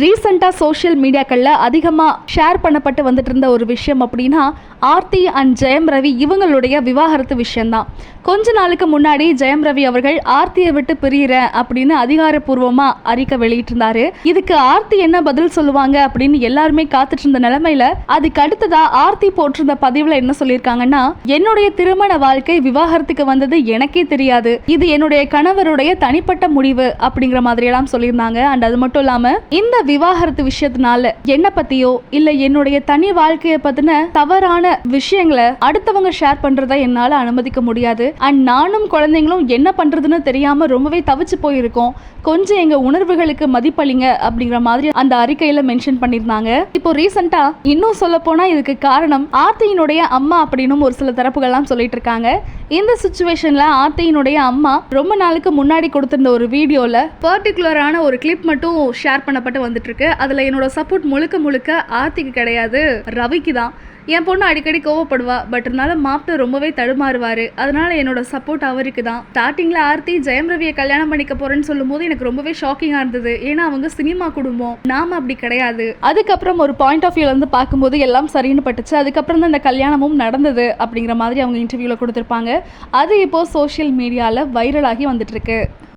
ரீசெண்டாக சோஷியல் மீடியாக்களில் அதிகமாக ஷேர் பண்ணப்பட்டு வந்துட்டு இருந்த ஒரு விஷயம் அப்படின்னா ஆர்த்தி அண்ட் ஜெயம் ரவி இவங்களுடைய விவாகரத்து விஷயம்தான். கொஞ்ச நாளுக்கு முன்னாடி ஜெயம் ரவி அவர்கள் ஆர்த்தியை விட்டு பிரியிறேன் அப்படின்னு அதிகாரப்பூர்வமாக அறிக்கை வெளியிட்டிருந்தாரு. இதுக்கு ஆர்த்தி என்ன பதில் சொல்லுவாங்க அப்படின்னு எல்லாருமே காத்துட்டு இருந்த நிலைமையில அதுக்கு அடுத்ததா ஆர்த்தி போட்டிருந்த பதிவில் என்ன சொல்லியிருக்காங்கன்னா என்னுடைய திருமண வாழ்க்கை விவாகரத்துக்கு வந்தது எனக்கே தெரியாது. இது என்னுடைய கணவருடைய தனிப்பட்ட முடிவு அப்படிங்கிற மாதிரி எல்லாம் சொல்லியிருந்தாங்க. அண்ட் அது மட்டும் இல்லாமல் இந்த விவாகரத்து விஷயத்தினால என்ன பத்தியோ இல்ல என்னுடைய தனி வாழ்க்கையை பத்தின தவறான விஷயங்களை அடுத்தவங்க ஷேர் பண்றதை என்னால அனுமதிக்க முடியாது. அண்ட் நானும் குழந்தைங்களும் என்ன பண்றதுன்னு தெரியாம ரொம்பவே தவிச்சு போயிருக்கோம். கொஞ்சம் எங்க உணர்வுகளுக்கு மதிப்பளிங்க அப்படிங்கிற மாதிரி அந்த அறிக்கையில மென்ஷன் பண்ணியிருந்தாங்க. இப்போ ரீசெண்டா இன்னும் சொல்ல போனா இதுக்கு காரணம் ஆர்த்தியினுடைய அம்மா அப்படின்னு ஒரு சில தரப்புகள்லாம் சொல்லிட்டு இருக்காங்க. இந்த சுச்சுவேஷன்ல ஆர்த்தியினுடைய அம்மா ரொம்ப நாளுக்கு முன்னாடி கொடுத்திருந்த ஒரு வீடியோல பர்டிகுலரான ஒரு கிளிப் மட்டும் ஷேர் பண்ணப்பட்டு வந்து வந்துட்டுருக்கு அதில் என்னோட சப்போர்ட் முழுக்க முழுக்க ஆர்த்திக்கு கிடையாது ரவிக்கு தான். என் பொண்ணு அடிக்கடி கோவப்படுவா பட் இருந்தாலும் மாப்பிள்ள ரொம்பவே தடுமாறுவார். அதனால என்னோட சப்போர்ட் அவருக்கு தான். ஸ்டார்டிங்கில் ஆர்த்தி ஜெயம் ரவியை கல்யாணம் பண்ணிக்க போறேன்னு சொல்லும்போது எனக்கு ரொம்பவே ஷாக்கிங்காக இருந்தது. ஏன்னா அவங்க சினிமா குடும்பம். நாம அப்படி கிடையாது. அதுக்கப்புறம் ஒரு பாயிண்ட் ஆஃப் வியூலேருந்து பார்க்கும்போது எல்லாம் சரின்னு பட்டுச்சு. அதுக்கப்புறம் தான் இந்த கல்யாணமும் நடந்தது அப்படிங்கிற மாதிரி அவங்க இன்டர்வியூவில் கொடுத்துருப்பாங்க. அது இப்போ சோஷியல் மீடியாவில் வைரலாகி வந்துட்டு இருக்கு